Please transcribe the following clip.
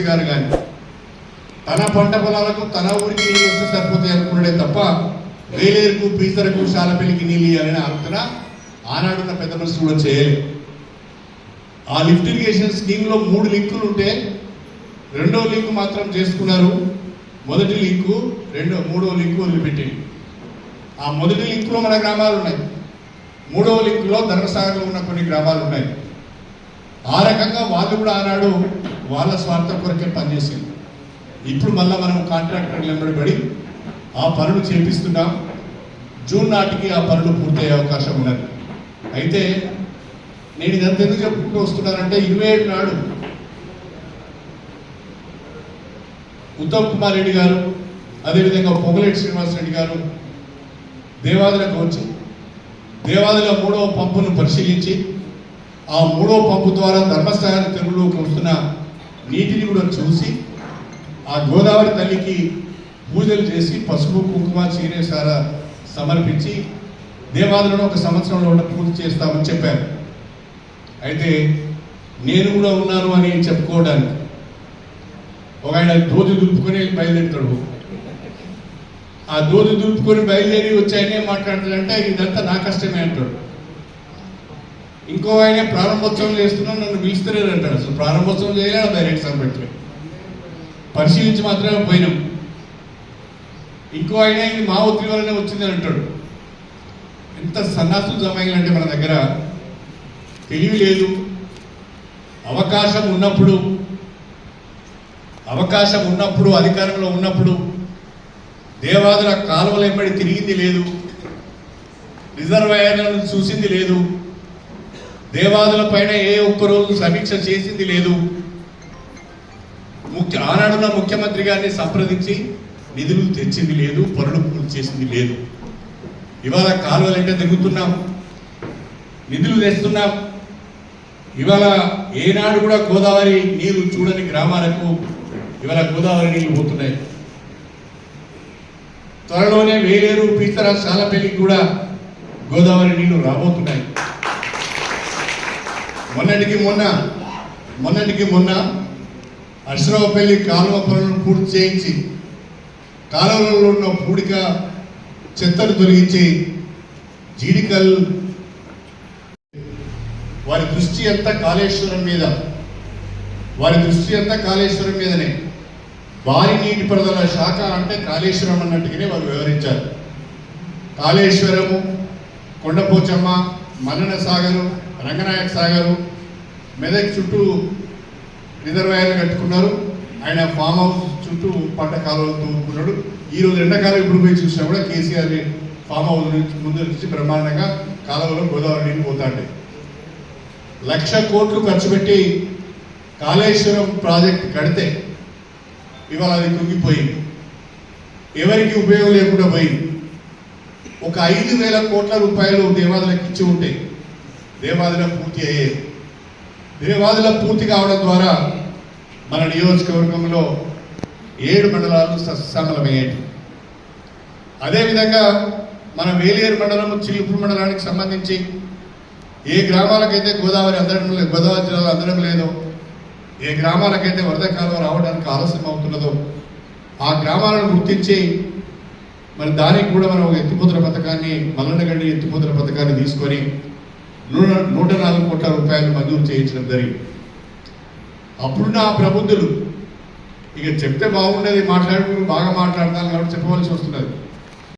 MLC గారు కానీ తన పంట పొలాలకు తన ఊరికి నీళ్ళు వస్తే సరిపోతాయి అనుకున్నాడే తప్ప వేలేరుకు పీసరకు శాలపల్లికి నీళ్ళు ఇవ్వాలనే ఆలోచన ఆనాడున్న పెద్ద మనుషులు కూడా చేయలేదు. ఆ లిఫ్ట్ ఇరిగేషన్ స్కీమ్లో మూడు లింకులు ఉంటే రెండో లింక్ మాత్రం చేసుకున్నారు. మొదటి లింకు రెండో మూడో లింకు వదిలిపెట్టింది. ఆ మొదటి లింకులో మన గ్రామాలు ఉన్నాయి. మూడవ లింకులో ధర్మసాగర్లో ఉన్న కొన్ని గ్రామాలు ఉన్నాయి. ఆ రకంగా వాళ్ళు కూడా ఆనాడు వాళ్ళ స్వార్థం కొరకే పనిచేసింది. ఇప్పుడు మళ్ళీ మనం కాంట్రాక్టర్లు నిలబడి ఆ పనులు చేపిస్తున్నాం. జూన్ నాటికి ఆ పనులు పూర్తయ్యే అవకాశం ఉన్నది. అయితే నేను ఇదంతా ఎందుకు చెప్పుకుంటూ వస్తున్నానంటే ఇరవై ఏడు నాడు ఉత్తమ్ కుమార్ రెడ్డి గారు అదేవిధంగా పొగలేటి శ్రీనివాస్ రెడ్డి గారు దేవాదులకు వచ్చి దేవాదుల మూడవ పంపును పరిశీలించి ఆ మూడవ పంపు ద్వారా ధర్మస్థాయి తెలుగులోకి వస్తున్న నీటిని కూడా చూసి ఆ గోదావరి తల్లికి పూజలు చేసి పసుపు కుంకుమ చీరేసార సమర్పించి దేవాదులను ఒక సంవత్సరంలో ఉన్న పూర్తి చేస్తామని చెప్పారు. అయితే నేను కూడా ఉన్నాను అని చెప్పుకోవడానికి. ఒక ఆయన దోతి దులుపుకొని బయలుదేరుతాడు. ఆ దోతి దులుపుకొని బయలుదేరి వచ్చాయనే మాట్లాడతాడంటే ఇదంతా నా కష్టమే అంటాడు. ఇంకో ఆయన ప్రారంభోత్సవం చేస్తున్నా నన్ను పిలుస్తలేరు అంటాడు అసలు ప్రారంభోత్సవం చేయలేదు డైరెక్ట్ ఎగ్జామ్ పెట్టలేదు పరిశీలించి మాత్రమే పోయినాం. ఇంకో ఆయన ఇది మా ఒత్తిడి వల్లనే వచ్చిందని అంటాడు. ఎంత సన్నాసులు జమైందంటే మన దగ్గర? తెలివి లేదు. అవకాశం ఉన్నప్పుడు అవకాశం ఉన్నప్పుడు అధికారంలో ఉన్నప్పుడు దేవాదుల కాలువల ఎంబడి తిరిగింది లేదు. రిజర్వాయర్లను చూసింది లేదు. దేవాదుల పైన ఏ ఒక్క రోజు సమీక్ష చేసింది లేదు. ముఖ్య ఆనాడున్న ముఖ్యమంత్రి గారిని సంప్రదించి నిధులు తెచ్చింది లేదు పనులు పూర్తి చేసింది లేదు. ఇవాళ కాలువలంటే తిరుగుతున్నాం? నిధులు తెస్తున్నాం. ఇవాళ ఏనాడు కూడా గోదావరి నీరు చూడని గ్రామాలకు ఇవాళ గోదావరి నీళ్ళు పోతున్నాయి. త్వరలోనే వేలేరు పీతర శాలపల్లికి కూడా గోదావరి నీళ్ళు రాబోతున్నాయి. మొన్నటికి మొన్న మొన్నటికి మొన్న అశ్రవపల్లి కాలువ పనులను పూర్తి చేయించి కాలువలలో ఉన్న పూడిక చెత్తను తొలగించి జీడికల్ వారి దృష్టి అంతా కాళేశ్వరం మీద వారి దృష్టి అంతా కాళేశ్వరం మీదనే. భారీ నీటిపారుదల శాఖ అంటే కాళేశ్వరం అన్నట్టుగానే వారు వివరించారు. కాళేశ్వరము కొండపోచమ్మ మన్నన సాగరు రంగనాయక సాగర్ మెదక్ చుట్టూ రిజర్వాయర్లు కట్టుకున్నారు. ఆయన ఫామ్ హౌస్ చుట్టూ పంట కాలువలు తవ్వుకున్నాడు ఈ రోజు ఎండాకాలం ఇప్పుడు పోయి చూసినా కూడా కేసీఆర్ ఫామ్ హౌస్ నుంచి ముందు నుంచి బ్రహ్మాండంగా కాలువలో గోదావరి నీళ్ళు పోతాండి. లక్ష కోట్లు ఖర్చు పెట్టి కాళేశ్వరం ప్రాజెక్ట్ కడితే ఇవాళ అది కుంగిపోయింది. ఎవరికి ఉపయోగం లేకుండా పోయింది. ఒక ఐదు వేల కోట్ల రూపాయలు దేవాదులకు ఇచ్చి ఉంటాయి దేవాదుల పూర్తి అయ్యేది దేవాదుల పూర్తి కావడం ద్వారా మన నియోజకవర్గంలో ఏడు మండలాలు సస్యశ్యామలమయ్యేది అదేవిధంగా మన వేలేరు మండలం చిలుపురు మండలానికి సంబంధించి ఏ గ్రామాలకైతే గోదావరి అందడం లేదు గోదావరి జిల్లాలో అందడం లేదో ఏ గ్రామాలకైతే వరద కాలువ రావడానికి ఆలస్యం అవుతున్నదో ఆ గ్రామాలను గుర్తించి మరి దానికి కూడా మనం ఒక పథకాన్ని మల్లనగడ్డి ఎత్తిపోతుల పథకాన్ని తీసుకొని నూట నూట నాలుగు కోట్ల రూపాయలు మంజూరు చేయించడం జరిగింది. అప్పుడున్న ఆ ప్రబుద్ధులు ఇక చెప్తే బాగుండేది మాట్లాడుకుని బాగా మాట్లాడతాను కాబట్టి చెప్పవలసి వస్తున్నది.